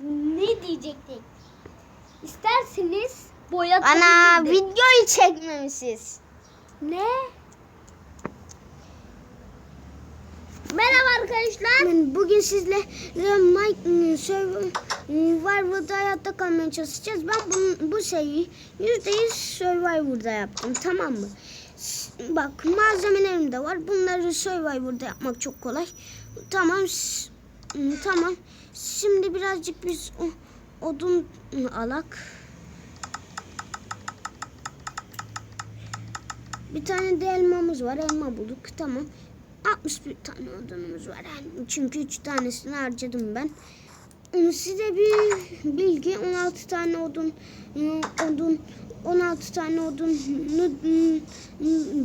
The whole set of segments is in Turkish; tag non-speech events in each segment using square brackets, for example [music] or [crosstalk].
ne diyecektik? İsterseniz boya Ana videoyu çekmemişiz. Ne? Merhaba arkadaşlar. Bugün sizle Mike Survivor'da hayatta kalmaya çalışacağız. Ben bu, bu şeyi %100 Survivor'da yaptım tamam mı? Bak malzemelerim de var. Bunları Survivor'da yapmak çok kolay. Tamam. Tamam. Şimdi birazcık biz odun alak. Bir tane de elmamız var. Elma bulduk. Tamam. 61 tane odunumuz var. Yani çünkü 3 tanesini harcadım ben. Size bir bilgi 16 tane odun odun 16 tane odun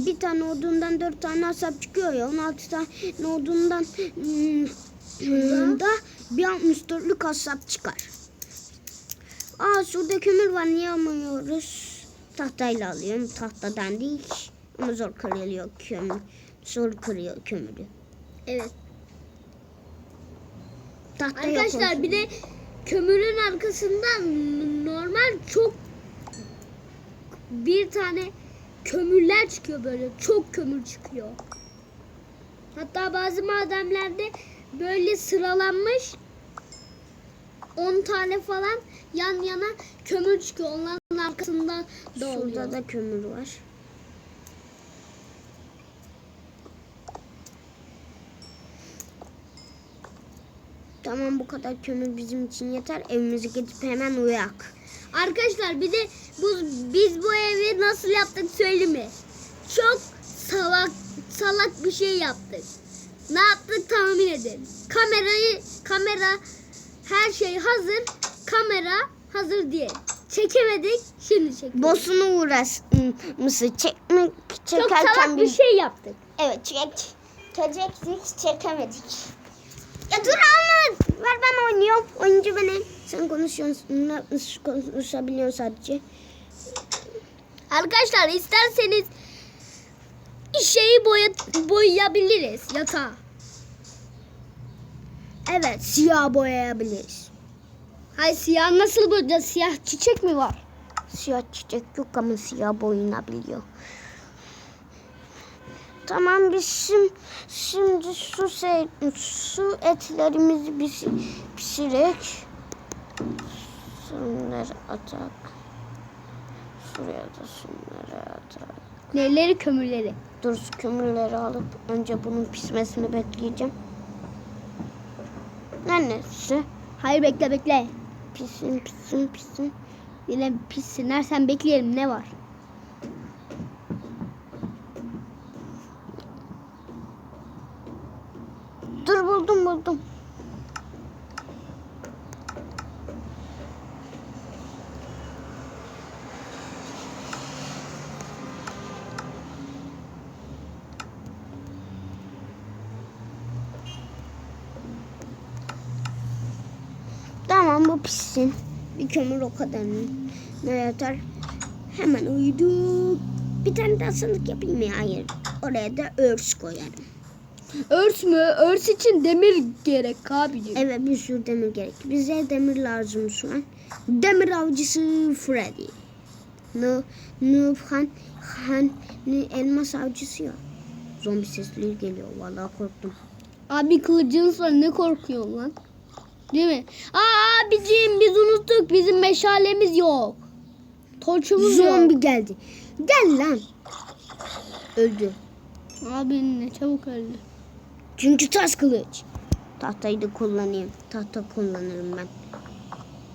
bir tane odundan 4 tane hasap çıkıyor ya 16 tane odundan ıı, da bir 64'lük hasap çıkar. Aa şurada kömür var niye almıyoruz? Tahtayla alıyorum. Tahtadan değil. Ama zor kırılıyor kömür. Zor kırıyor kömürü. Evet. Tahta Arkadaşlar bir de kömürün arkasından normal çok bir tane kömürler çıkıyor böyle. Çok kömür çıkıyor. Hatta bazı madenlerde böyle sıralanmış 10 tane falan yan yana kömür çıkıyor. Onların arkasından da oluyor. Şurada da kömür var. Tamam bu kadar kömür bizim için yeter. Evimize gidip hemen uyak. Arkadaşlar bir de bu, biz bu evi nasıl yaptık söyleyeyim mi? Çok salak salak bir şey yaptık. Ne yaptık tahmin edin. Kamerayı kamera her şey hazır. Kamera hazır diye. Çekemedik. Şimdi çektik. Boss'unu uğraş mısır çekmek Çok çekerken salak bir şey yaptık. Evet çek. Çekecektik çekemedik. Ya dur Ahmet. Ver ben oynuyorum. Oyuncu benim. Sen konuşuyorsun. Ne- Konuşabiliyorsun sadece. Arkadaşlar isterseniz şeyi boya, boyayabiliriz yatağı. Evet siyah boyayabiliriz. Hayır siyah nasıl boyayacağız? Siyah çiçek mi var? Siyah çiçek yok ama siyah boyunabiliyor. Tamam biz şimdi, şimdi su, se, su etlerimizi pişirek. Şunları atak. Şuraya da şunları atak. Neleri kömürleri? Dur kömürleri alıp önce bunun pişmesini bekleyeceğim. Neresi? Hayır bekle bekle. Pişsin pişsin pişsin. Yine pişsinler sen bekleyelim ne var? Dur buldum buldum. Tamam bu pişsin. Bir kömür o kadar ne yeter. Hemen uyuduk. Bir tane daha sandık yapayım mı? Hayır. Oraya da örs koyarım. Örs mü? Örs için demir gerek abicim. Evet bir sürü demir gerek. Bize demir lazım şu an. Demir avcısı Freddy. No, Noob Han, Han elmas avcısı ya. Zombi sesleri geliyor. Vallahi korktum. Abi kılıcınız var ne korkuyorsun lan? Değil mi? Aa abicim biz unuttuk bizim meşalemiz yok. Torçumuz Zombi yok. geldi. Gel lan. Öldü. Abi ne çabuk öldü. Çünkü taş kılıç. Tahtayı da kullanayım. Tahta kullanırım ben.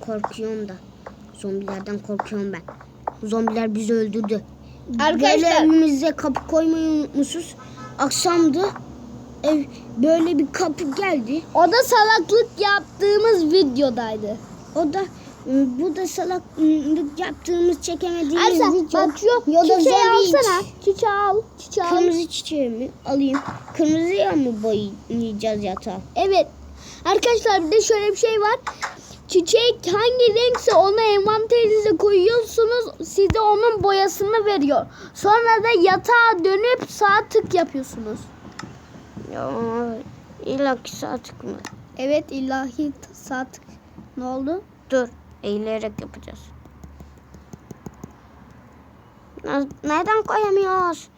Korkuyorum da. Zombilerden korkuyorum ben. Zombiler bizi öldürdü. Arkadaşlar- Böyle evimize kapı koymayı unutmuşuz. Akşamdı. Ev böyle bir kapı geldi. O da salaklık yaptığımız videodaydı. O da ıı, bu da salaklık yaptığımız çekemediğimiz Ayşe video. bak şu Ya çiçeği alsana. Çiçeği al. Çiçeği al. Kırmızı çiçeğimi alayım. Kırmızıya mı boyayacağız yatağı? Evet. Arkadaşlar bir de şöyle bir şey var. Çiçek hangi renkse onu envanterinize koyuyorsunuz. Size onun boyasını veriyor. Sonra da yatağa dönüp sağ tık yapıyorsunuz. Ya ilaki saatlik mı? Evet ilahi sağ tık. Ne oldu? Dur. Eğilerek yapacağız. Ne- Neden koyamıyoruz?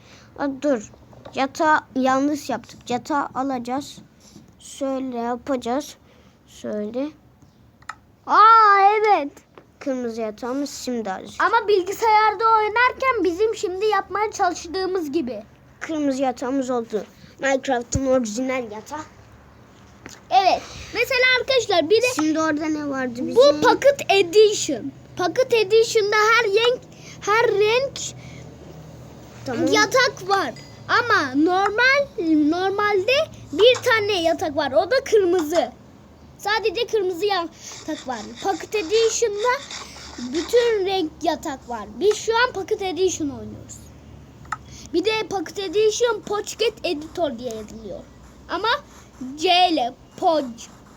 Dur. Yatağı yanlış yaptık. Yatağı alacağız. Şöyle yapacağız. Şöyle. Aa evet. Kırmızı yatağımız şimdi alacağız. Ama bilgisayarda oynarken bizim şimdi yapmaya çalıştığımız gibi. Kırmızı yatağımız oldu. Minecraft'ın orijinal yatağı. Evet. Mesela arkadaşlar bir de Şimdi orada ne vardı bizim? bu Pocket Edition. Pocket Edition'da her renk her renk Tamam. yatak var. Ama normal normalde bir tane yatak var. O da kırmızı. Sadece kırmızı yatak var. Pocket Edition'da bütün renk yatak var. Biz şu an Pocket Edition oynuyoruz. Bir de Pocket Edition Pocket Editor diye yazılıyor. Ama C ile Poc,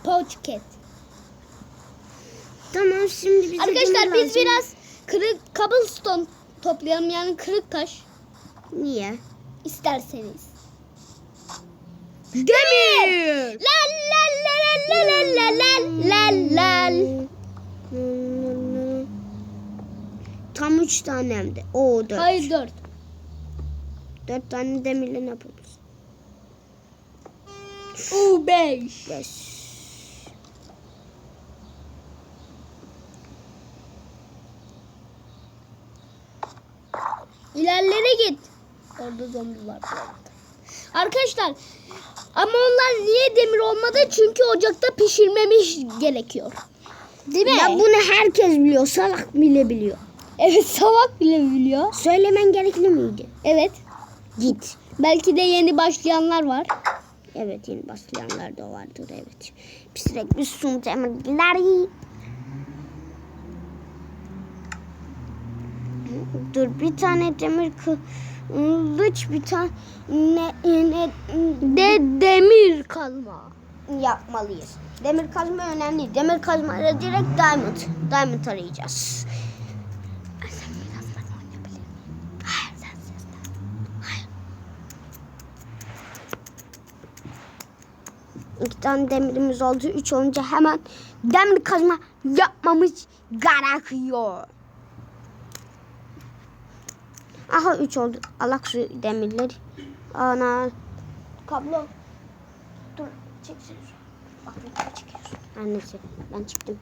Pocket. Tamam şimdi bize Arkadaşlar biz lazım. biraz kırık cobblestone toplayalım yani kırık taş. Niye? İsterseniz. Demir. Demir. Lal lal lal lal lal lal lal lal. Tam üç tane hem de. Oo dört. Hayır dört. Dört tane demirle ne yapabiliriz? U beş. Beş. İlerlere git. Orada zombi var. Arkadaşlar ama onlar niye demir olmadı? Çünkü ocakta pişirmemiş gerekiyor. Değil mi? Ya bunu herkes biliyor. Salak bile biliyor. Evet salak bile biliyor. Söylemen gerekli miydi? Evet. Git. Belki de yeni başlayanlar var. Evet yeni başlayanlar da vardır evet. Sürekli sun demirleri. Dur bir tane demir kılıç bir tane ne, ne, De demir kazma. yapmalıyız. Demir kazma önemli. Demir kazmayla direkt diamond. Diamond arayacağız. Ay, sen biraz ben oynayabilirim. Hayır, sen ses ver. Hayır. İki tane demirimiz oldu. Üç olunca hemen demir kazma yapmamız gerekiyor. Aha üç oldu. Alak şu demirleri. Ana. Kablo. Dur çeksin. Bak çıkıyorsun. Her neyse ben çıktım.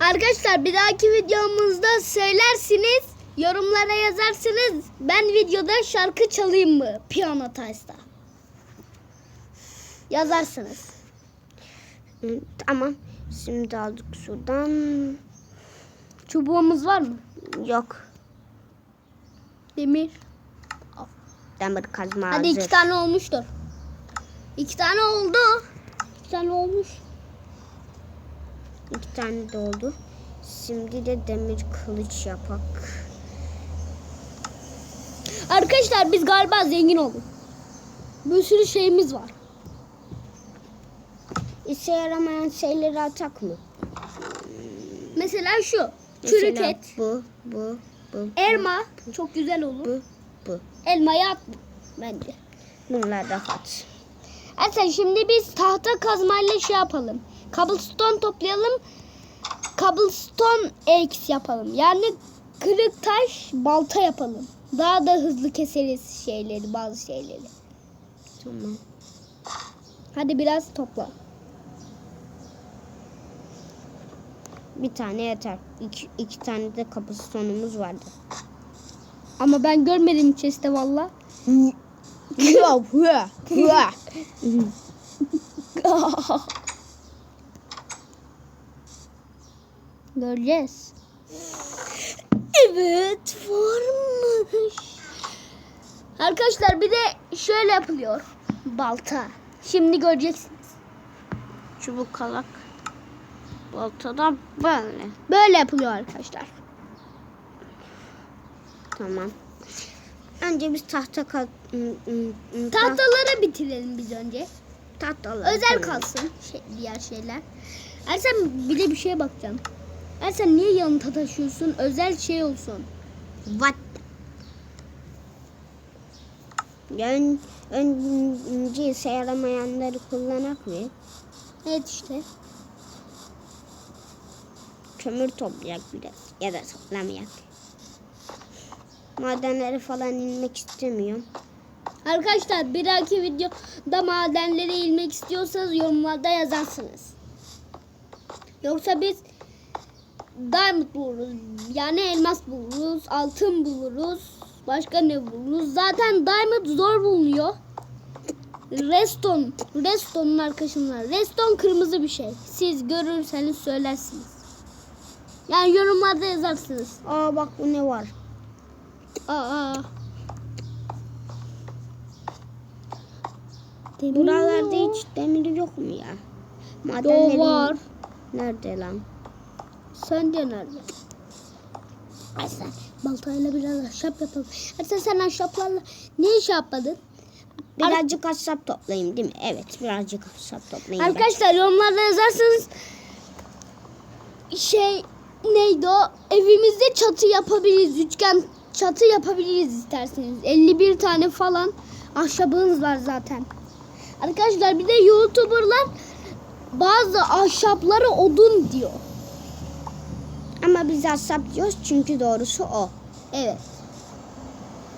Arkadaşlar bir dahaki videomuzda söylersiniz, yorumlara yazarsınız. Ben videoda şarkı çalayım mı? Piyano tarzda. Yazarsınız. Tamam. Şimdi aldık şuradan. Çubuğumuz var mı? Yok. Demir. Demir kazma Hadi hazır. iki tane olmuştur. İki tane oldu. İki tane olmuş. İki tane de oldu. Şimdi de demir kılıç yapak. Arkadaşlar biz galiba zengin olduk. Bir sürü şeyimiz var. İşe yaramayan şeyleri atak mı? Mesela şu. Çürük Mesela et. Bu, bu, bu, Elma. Çok güzel olur. bu, bu. Elmayı at bence. Bunlar da at. Ersen şimdi biz tahta kazmayla şey yapalım. Cobblestone toplayalım. Cobblestone X yapalım. Yani kırık taş balta yapalım. Daha da hızlı keseriz şeyleri, bazı şeyleri. Tamam. Hadi biraz topla. Bir tane yeter. İki, iki tane de kapısı sonumuz vardı. Ama ben görmedim chest'te valla. [laughs] Göreceğiz. Evet varmış. Arkadaşlar bir de şöyle yapılıyor. Balta. Şimdi göreceksiniz. Çubuk kalak. Baltada böyle. Böyle yapılıyor arkadaşlar. Tamam. Önce biz tahta kal... Tahta... Tahtaları bitirelim biz önce. Tahtaları. Özel kalsın şey, diğer şeyler. Ersen bir de bir şeye bakacağım. Ersen niye yanında taşıyorsun? Özel şey olsun. What? Ön, önce işe yaramayanları kullanak mı? Evet işte. Kömür toplayak biraz ya da toplamayak. Madenlere falan inmek istemiyorum. Arkadaşlar bir dahaki videoda madenlere inmek istiyorsanız yorumlarda yazarsınız. Yoksa biz diamond buluruz. Yani elmas buluruz, altın buluruz. Başka ne buluruz? Zaten diamond zor bulunuyor. Redstone. Redstone'un arkadaşımlar. Redstone kırmızı bir şey. Siz görürseniz söylersiniz. Yani yorumlarda yazarsınız. Aa bak bu ne var? Aa. Buralarda Demir hiç demir yok mu ya? Yo Madenlerin var. nerede lan? Sence nerede? Arslan baltayla biraz ahşap yapalım. Arslan sen ahşaplarla ne iş yapmadın? Birazcık ahşap toplayayım değil mi? Evet birazcık ahşap toplayayım. ben. Arkadaşlar yorumlarda yazarsanız şey neydi o? Evimizde çatı yapabiliriz. Üçgen çatı yapabiliriz isterseniz. 51 tane falan ahşabınız var zaten. Arkadaşlar bir de YouTuber'lar bazı ahşapları odun diyor. Ama biz ahşap diyoruz çünkü doğrusu o. Evet.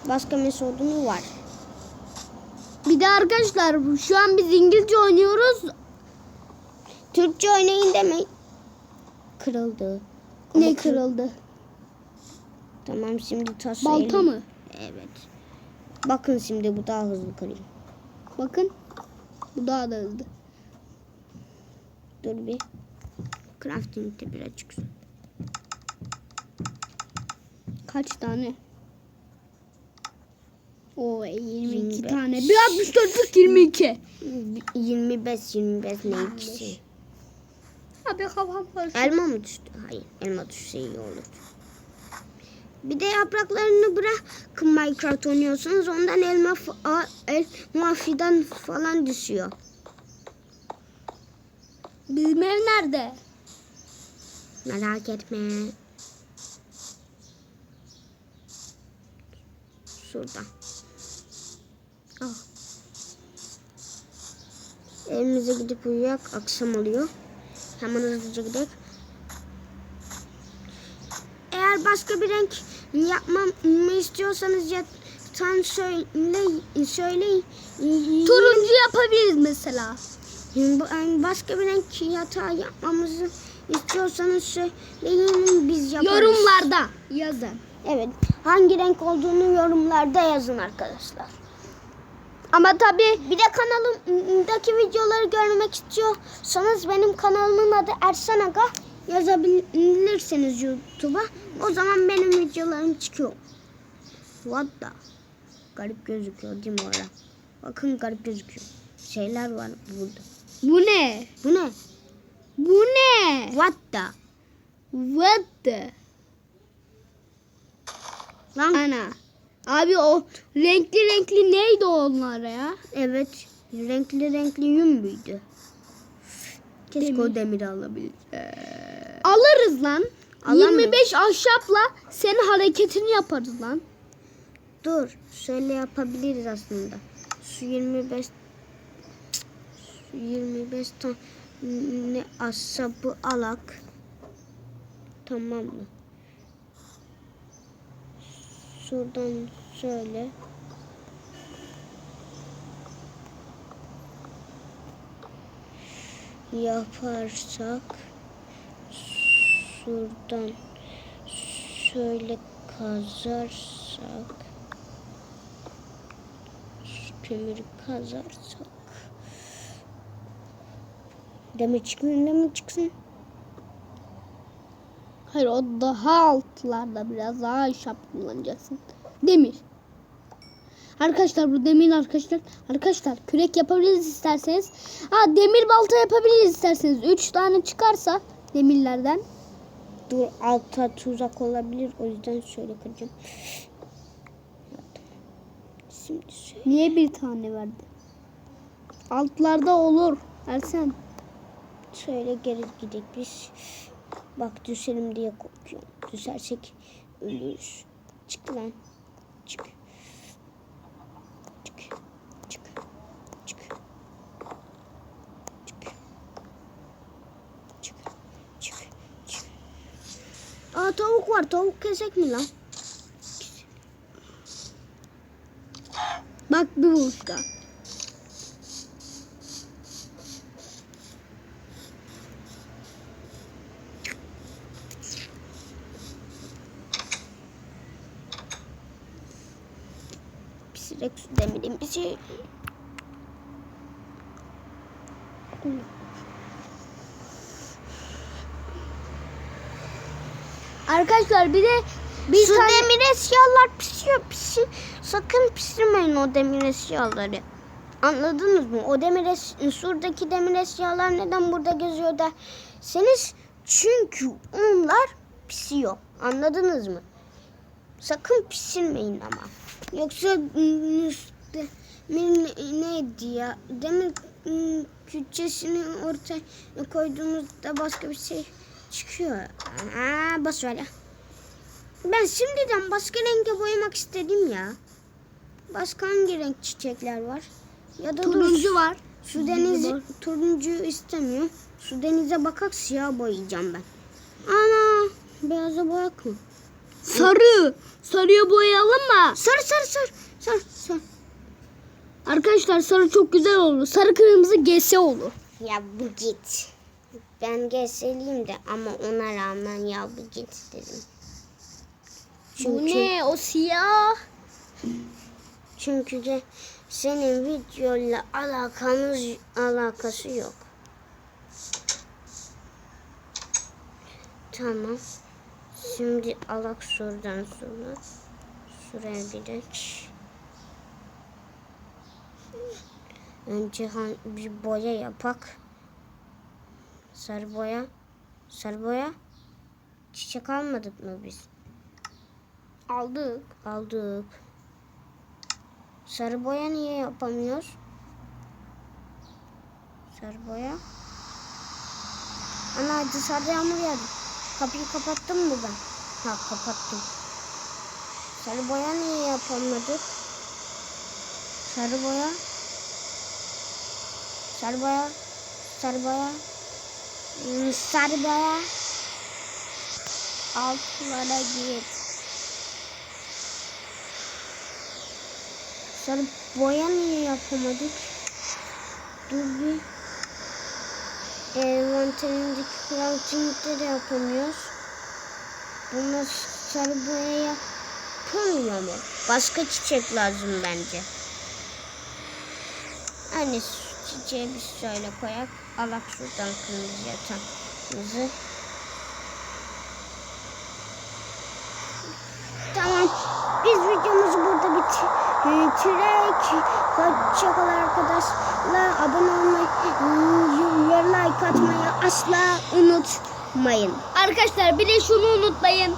Başka metodunu var. Bir de arkadaşlar şu an biz İngilizce oynuyoruz. Türkçe oynayın demeyin. Kırıldı. Ne Ama kır- kırıldı? Tamam şimdi taş Balta elim- mı? Evet. Bakın şimdi bu daha hızlı kırıyor. Bakın. Bu daha da hızlı. Dur bir. Crafting'de birazcık. Kaç tane? O 22 25. tane. Bir 64 22. 25 25 ne ikisi? Abi kafam karıştı. Elma mı düştü? Hayır elma düşse iyi olur. Bir de yapraklarını bırakın Minecraft oynuyorsanız ondan elma elma fidan falan düşüyor. Bizim ev nerede? Merak etme. Şurada. Ah. Evimize gidip uyuyak. Akşam oluyor. Hemen hızlıca gidelim. Eğer başka bir renk yapmamı istiyorsanız ya sen söyle söyleyin. Turuncu yapabiliriz mesela. Başka bir renk yatağı yapmamızı istiyorsanız söyleyin biz yaparız. Yorumlarda yazın. Evet. Hangi renk olduğunu yorumlarda yazın arkadaşlar. Ama tabi Bir de kanalımdaki videoları görmek istiyorsanız benim kanalımın adı Ersan Aga yazabilirsiniz YouTube'a. O zaman benim videolarım çıkıyor. What the? Garip gözüküyor değil mi orada? Bakın garip gözüküyor. Şeyler var burada. bu ne? Bu ne? Bu ne? What the? What the? Lan Ana. Abi o renkli renkli neydi onlar ya? evet. Renkli renkli yün müydü? Keşke Demir. o demiri alabilse. Alırız lan. Alamıyoruz. 25 ahşapla senin hareketini yaparız lan. Dur, şöyle yapabiliriz aslında. Şu 25 şu 25 tane asabı alak. Tamam mı? Şuradan şöyle. Yaparsak şuradan şöyle kazarsak kömürü kazarsak demir çıksın demir çıksın Hayır o daha altlarda biraz daha ahşap kullanacaksın. Demir. Arkadaşlar bu demir arkadaşlar. Arkadaşlar kürek yapabiliriz isterseniz. Ha demir balta yapabiliriz isterseniz. 3 tane çıkarsa demirlerden. dur altta tuzak olabilir o yüzden şöyle kıracağım şimdi şöyle Niye bir tane verdi? Altlarda olur. Ersen. şöyle geri gidelim biz Bak düşerim diye korkuyorum. Düşersek ölürüz. Çık lan. Çık. Çık. Çık. Çık. Çık. Çık. Çık. Çık. Çık. Aa tavuk var. Tavuk kesek mi lan? Bak bir usta. Arkadaşlar bir de bir Su tane demir eşyalar pişiyor. Pişi, sakın pişirmeyin o demir eşyaları. Anladınız mı? O demir eş, şuradaki demir eşyalar neden burada geziyor derseniz çünkü onlar pişiyor. Anladınız mı? Sakın pişirmeyin ama. Yoksa demir neydi ya? Demir ım, küçesini ortaya koyduğumuzda başka bir şey çıkıyor. Aa, bas ya. Ben şimdiden başka renge boyamak istedim ya. Başka hangi renk çiçekler var? Ya da dur, turuncu var. Şu denizi turuncu istemiyorum. Şu denize bakak siyah boyayacağım ben. Ana beyaza boyak mı? Sarı. Sarıya boyayalım mı? Sarı sarı sarı sarı sarı. Arkadaşlar sarı çok güzel olur. Sarı kırmızı GS olur. Ya bu git. Ben gelseliyim de ama ona rağmen ya bu git dedim. Bu ne? O siyah. Çünkü de senin videoyla alakamız alakası yok. Tamam. Şimdi alak şuradan sonra. Şuraya gidelim. Önce bir boya yapak. Sarı boya. Sarı boya. Çiçek almadık mı biz? Aldık. Aldık. Sarı boya niye yapamıyoruz? Sarı boya. Ana dışarıda yağmur yağdı. Kapıyı kapattım mı ben? Ha kapattım. Sarı boya niye yapamadık? Sarı boya. Sarı boya. Hmm, Sarı boya. Altlara git. Sarı boya niye yapamadık? Dur bir. Envanterindeki crafting'de de yapamıyoruz. Buna sarı boya yapılmıyor mu? Başka çiçek lazım bence. Hani şu çiçeği biz şöyle koyak. Alak şuradan kırmızı yatağımızı. Tamam. Biz videomuzu burada bitirek. Hoşçakal arkadaşlar. Abone olmayı, like atmayı asla unutmayın. Arkadaşlar bir de şunu unutmayın.